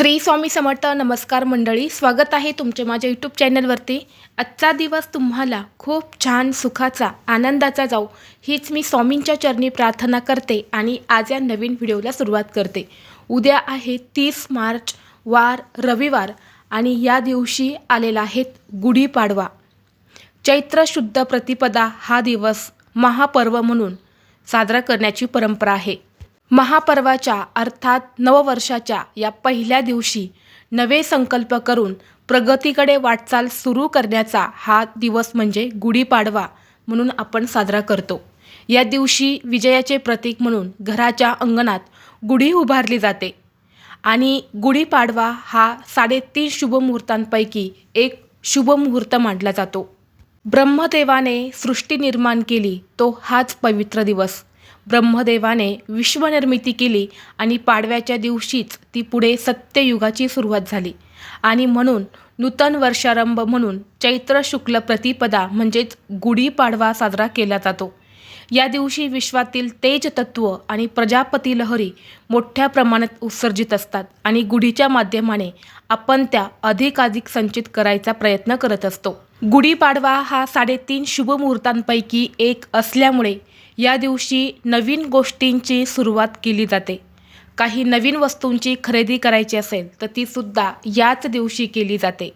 श्री स्वामी समर्थ नमस्कार मंडळी स्वागत आहे तुमचे माझ्या यूट्यूब चॅनलवरती आजचा दिवस तुम्हाला खूप छान सुखाचा आनंदाचा जाऊ हीच मी स्वामींच्या चरणी प्रार्थना करते आणि आज या नवीन व्हिडिओला सुरुवात करते. उद्या आहे तीस मार्च वार रविवार आणि या दिवशी आलेला आहे गुढीपाडवा. चैत्र शुद्ध प्रतिपदा हा दिवस महापर्व म्हणून साजरा करण्याची परंपरा आहे. महापर्वाच्या अर्थात नववर्षाच्या या पहिल्या दिवशी नवे संकल्प करून प्रगतीकडे वाटचाल सुरू करण्याचा हा दिवस म्हणजे गुढीपाडवा म्हणून आपण साजरा करतो. या दिवशी विजयाचे प्रतीक म्हणून घराच्या अंगणात गुढी उभारली जाते आणि गुढीपाडवा हा साडेतीन शुभमुहूर्तांपैकी एक शुभमुहूर्त मानला जातो. ब्रह्मदेवाने सृष्टी निर्माण केली तो हाच पवित्र दिवस. ब्रह्मदेवाने विश्वनिर्मिती केली आणि पाडव्याच्या दिवशीच ती पुढे सत्ययुगाची सुरुवात झाली. आणि म्हणून नूतन वर्षारंभ म्हणून चैत्र शुक्ल प्रतिपदा म्हणजेच गुढीपाडवा साजरा केला जातो. या दिवशी विश्वातील तेज तत्व आणि प्रजापती लहरी मोठ्या प्रमाणात उत्सर्जित असतात आणि गुढीच्या माध्यमाने आपण त्या अधिकाधिक संचित करायचा प्रयत्न करत असतो. गुढीपाडवा हा साडेतीन शुभमुहूर्तांपैकी एक असल्यामुळे या दिवशी नवीन गोष्टींची सुरुवात केली जाते. काही नवीन वस्तूंची खरेदी करायची असेल तर तीसुद्धा याच दिवशी केली जाते.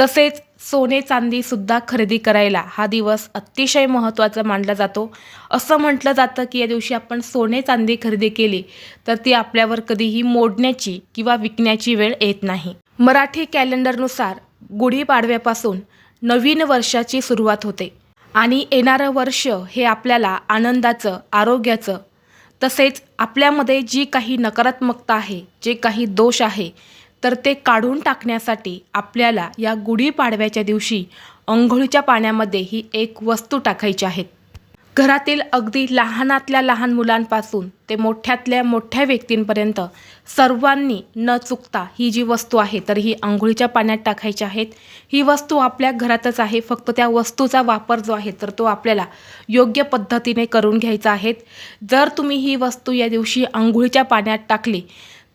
तसेच सोने चांदीसुद्धा खरेदी करायला हा दिवस अतिशय महत्त्वाचा मानला जातो. असं म्हटलं जातं की या दिवशी आपण सोने चांदी खरेदी केली तर ती आपल्यावर कधीही मोडण्याची किंवा विकण्याची वेळ येत नाही. मराठी कॅलेंडरनुसार गुढीपाडव्यापासून नवीन वर्षाची सुरुवात होते. आणि येणारं वर्ष हे आपल्याला आनंदाचं आरोग्याचं तसेच आपल्यामध्ये जी काही नकारात्मकता आहे जे काही दोष आहे तर ते काढून टाकण्यासाठी आपल्याला या गुढीपाडव्याच्या दिवशी अंघोळीच्या पाण्यामध्ये ही एक वस्तू टाकायची आहेत. घरातील अगदी लहानातल्या लहान मुलांपासून ते मोठ्यातल्या मोठ्या व्यक्तींपर्यंत सर्वांनी न चुकता ही जी वस्तू आहे तर ही आंघोळीच्या पाण्यात टाकायची आहेत. ही वस्तू आपल्या घरातच आहे फक्त त्या वस्तूचा वापर जो आहे तर तो आपल्याला योग्य पद्धतीने करून घ्यायचा आहे. जर तुम्ही ही वस्तू या दिवशी आंघोळीच्या पाण्यात टाकली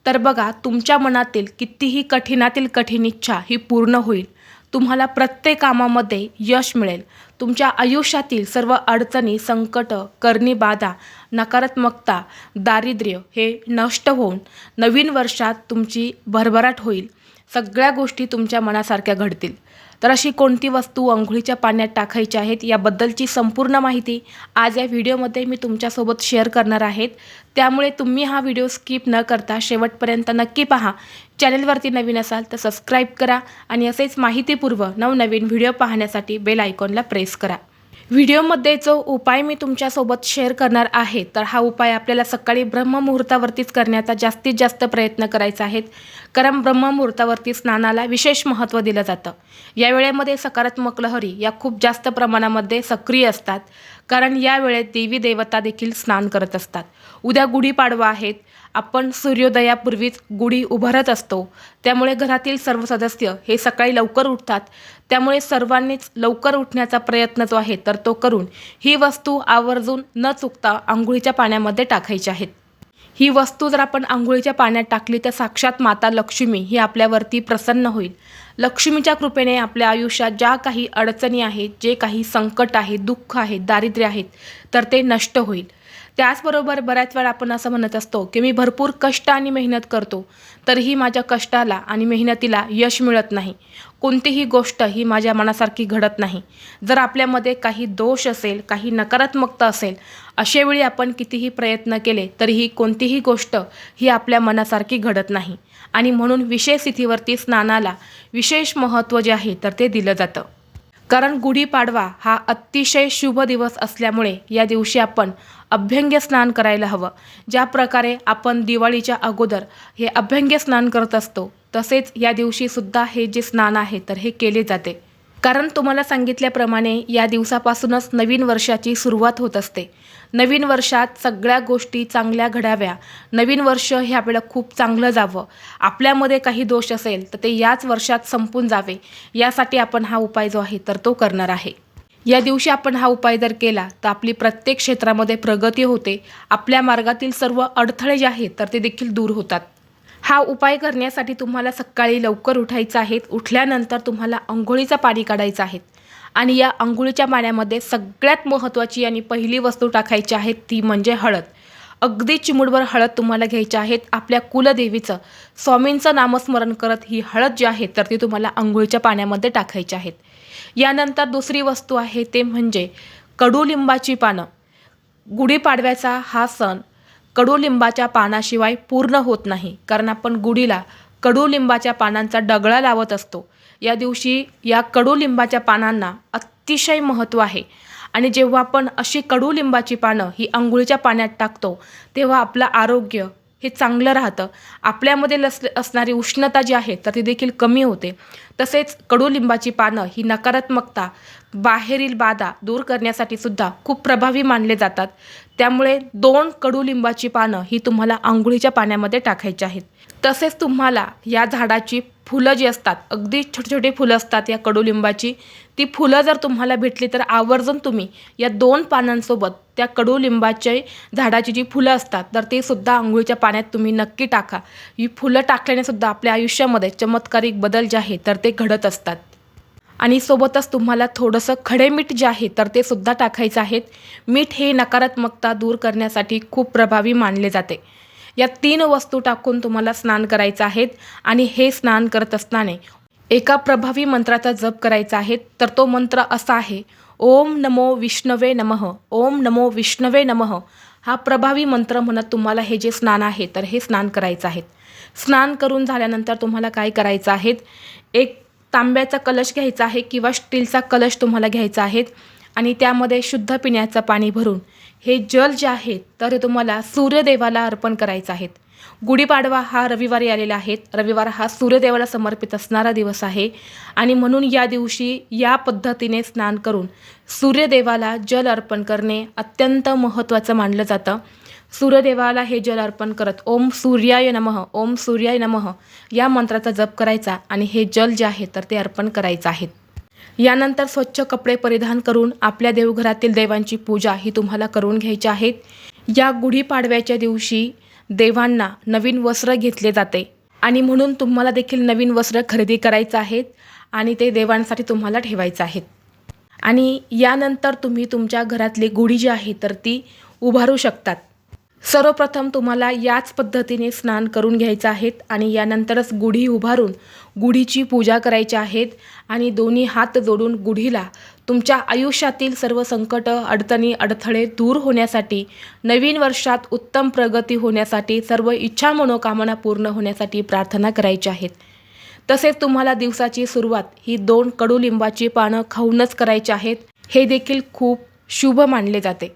तर बघा तुमच्या मनातील कितीही कठीणातील कठीण इच्छा ही पूर्ण होईल. तुम्हाला प्रत्येक कामामध्ये यश मिळेल. तुमच्या आयुष्यातील सर्व अडचणी संकट करणी बाधा नकारात्मकता दारिद्र्य हे नष्ट होऊन नवीन वर्षात तुमची भरभराट होईल. सगळ्या गोष्टी तुमच्या मनासारख्या घडतील. तर अशी कोणती वस्तू अंघोळीच्या पाण्यात टाकायची आहेत याबद्दलची संपूर्ण माहिती आज या व्हिडिओमध्ये मी तुमच्यासोबत शेअर करणार आहेत. त्यामुळे तुम्ही हा व्हिडिओ स्किप न करता शेवटपर्यंत नक्की पहा. चॅनलवरती नवीन असाल तर सबस्क्राईब करा आणि असेच माहितीपूर्व नवनवीन व्हिडिओ पाहण्यासाठी बेल आयकॉनला प्रेस करा. व्हिडिओमध्ये जो उपाय मी तुमच्यासोबत शेअर करणार आहे तर हा उपाय आपल्याला सकाळी ब्रह्ममुहूर्तावरतीच करण्याचा जास्तीत जास्त प्रयत्न करायचा आहे. कारण ब्रह्ममुहूर्तावरती स्नानाला विशेष महत्त्व दिलं जातं. या वेळेमध्ये सकारात्मक लहरी या खूप जास्त प्रमाणामध्ये सक्रिय असतात. कारण या वेळेत देवी देवता देखील स्नान करत असतात. उद्या गुढीपाडवा आहेत आपण सूर्योदयापूर्वीच गुढी उभारत असतो. त्यामुळे घरातील सर्व सदस्य हे सकाळी लवकर उठतात. त्यामुळे सर्वांनीच लवकर उठण्याचा प्रयत्न जो आहे तर तो करून ही वस्तू आवर्जून न चुकता आंघोळीच्या पाण्यामध्ये टाकायची आहेत. ही वस्तू जर आपण आंघोळीच्या पाण्यात टाकली तर साक्षात माता लक्ष्मी ही आपल्यावरती प्रसन्न होईल. लक्ष्मीच्या कृपेने आपल्या आयुष्यात ज्या काही अडचणी आहेत जे काही संकट आहे दुःख आहे दारिद्र्य आहेत तर ते नष्ट होईल. त्याचबरोबर बऱ्याच वेळा आपण असं म्हणत असतो की मी भरपूर कष्ट आणि मेहनत करतो तरीही माझ्या कष्टाला आणि मेहनतीला यश मिळत नाही. कोणतीही गोष्ट ही माझ्या मनासारखी घडत नाही. जर आपल्यामध्ये काही दोष असेल काही नकारात्मकता असेल अशावेळी आपण कितीही प्रयत्न केले तरीही कोणतीही गोष्ट ही आपल्या मनासारखी घडत नाही. आणि म्हणून विशेष तिथीवरती स्नानाला विशेष महत्त्व जे आहे तर ते दिलं जातं. कारण गुढीपाडवा हा अतिशय शुभ दिवस असल्यामुळे या दिवशी आपण अभ्यंग्य स्नान करायला हवं. ज्या प्रकारे आपण दिवाळीच्या अगोदर हे अभ्यंग्य स्नान करत असतो तसेच या दिवशीसुद्धा हे जे स्नान आहे तर हे केले जाते. कारण तुम्हाला सांगितल्याप्रमाणे या दिवसापासूनच नवीन वर्षाची सुरुवात होत असते. नवीन वर्षात सगळ्या गोष्टी चांगल्या घडाव्या. नवीन वर्ष हे आपल्याला खूप चांगलं जावं. आपल्यामध्ये काही दोष असेल तर ते याच वर्षात संपून जावे. यासाठी आपण हा उपाय जो आहे तर तो करणार आहे. या दिवशी आपण हा उपाय जर केला तर आपली प्रत्येक क्षेत्रामध्ये प्रगती होते. आपल्या मार्गातील सर्व अडथळे जे आहेत तर ते देखील दूर होतात. हा उपाय करण्यासाठी तुम्हाला सकाळी लवकर उठायचं आहे. उठल्यानंतर तुम्हाला अंघोळीचं पाणी काढायचं आहे. आणि या अंघोळीच्या पाण्यामध्ये सगळ्यात महत्त्वाची आणि पहिली वस्तू टाकायची आहे ती म्हणजे हळद. अगदी चिमुडभर हळद तुम्हाला घ्यायची आहेत आपल्या कुलदेवीचं स्वामींचं नामस्मरण करत ही हळद जी आहे तर ती तुम्हाला आंघोळीच्या पाण्यामध्ये टाकायची आहेत यानंतर दुसरी वस्तू आहे ते म्हणजे कडुलिंबाची पानं. गुढीपाडव्याचा हा सण कडुलिंबाच्या पानाशिवाय पूर्ण होत नाही. कारण आपण गुढीला कडुलिंबाच्या पानांचा डगळा लावत असतो. या दिवशी या कडुलिंबाच्या पानांना अतिशय महत्त्व आहे. आणि जेव्हा आपण अशी कडुलिंबाची पानं ही आंघोळीच्या पाण्यात टाकतो तेव्हा आपलं आरोग्य हे चांगलं राहतं. आपल्यामध्ये लस असणारी उष्णता जी आहे तर ती देखील कमी होते. तसेच कडुलिंबाची पानं ही नकारात्मकता बाहेरील बाधा दूर करण्यासाठी सुद्धा खूप प्रभावी मानले जातात. त्यामुळे दोन कडुलिंबाची पानं ही तुम्हाला आंघोळीच्या पाण्यामध्ये टाकायची आहेत. तसेच तुम्हाला या झाडाची फुलं जी असतात अगदी छोटे छोटे फुलं असतात या कडुलिंबाची ती फुलं जर तुम्हाला भेटली तर आवर्जून तुम्ही या दोन पानांसोबत त्या कडुलिंबाचे झाडाची जी फुलं असतात तर ती सुद्धा आंघोळीच्या पाण्यात तुम्ही नक्की टाका. ही फुलं टाकल्याने सुद्धा आपल्या आयुष्यामध्ये चमत्कारिक बदल जे आहे तर ते घडत असतात. आणि सोबतच तुम्हाला थोडंसं खडे मीठ जे आहे तर ते सुद्धा टाकायचं आहे. मीठ हे नकारात्मकता दूर करण्यासाठी खूप प्रभावी मानले जाते. या तीन वस्तू टाकून तुम्हाला स्नान करायचं आहेत आणि हे स्नान करत असताना एका प्रभावी मंत्राचा जप करायचा आहे. तर तो मंत्र असा आहे. ओम नमो विष्णवे नमः. ओम नमो विष्णवे नमः. हा प्रभावी मंत्र म्हणत तुम्हाला हे जे स्नान आहे तर हे स्नान करायचं आहे. स्नान करून झाल्यानंतर तुम्हाला काय करायचं आहे? एक तांब्याचा कलश घ्यायचा आहे किंवा स्टीलचा कलश तुम्हाला घ्यायचा आहे आणि त्यामध्ये शुद्ध पिण्याचं पाणी भरून हे जल जे आहे तर हे तुम्हाला सूर्यदेवाला अर्पण करायचं आहेत गुढीपाडवा हा रविवारी आलेला आहे. रविवार हा सूर्यदेवाला समर्पित असणारा दिवस आहे. आणि म्हणून या दिवशी या पद्धतीने स्नान करून सूर्यदेवाला जल अर्पण करणे अत्यंत महत्त्वाचं मानलं जातं. सूर्यदेवाला हे जल अर्पण करत ओम सूर्याय नमः ओम सूर्याय नमः या मंत्राचा जप करायचा आणि हे जल जे आहे तर ते अर्पण करायचं आहे. यानंतर स्वच्छ कपडे परिधान करून आपल्या देवघरातील देवांची पूजा ही तुम्हाला करून घ्यायची आहेत या गुढीपाडव्याच्या दिवशी देवांना नवीन वस्त्र घेतले जाते आणि म्हणून तुम्हाला देखील नवीन वस्त्र खरेदी करायचं आहेत आणि ते देवांसाठी तुम्हाला ठेवायचं आहेत. आणि यानंतर तुम्ही तुमच्या घरातली गुढी जी आहे तर ती उभारू शकतात. सर्वप्रथम तुम्हाला याच पद्धतीने स्नान करून घ्यायचं आहेत आणि यानंतरच गुढी उभारून गुढीची पूजा करायची आहेत आणि दोन्ही हात जोडून गुढीला तुमच्या आयुष्यातील सर्व संकट अडचणी अडथळे दूर होण्यासाठी नवीन वर्षात उत्तम प्रगती होण्यासाठी सर्व इच्छा मनोकामना पूर्ण होण्यासाठी प्रार्थना करायची आहेत. तसेच तुम्हाला दिवसाची सुरुवात ही दोन कडुलिंबाची पानं खाऊनच करायची आहेत. हे देखील खूप शुभ मानले जाते.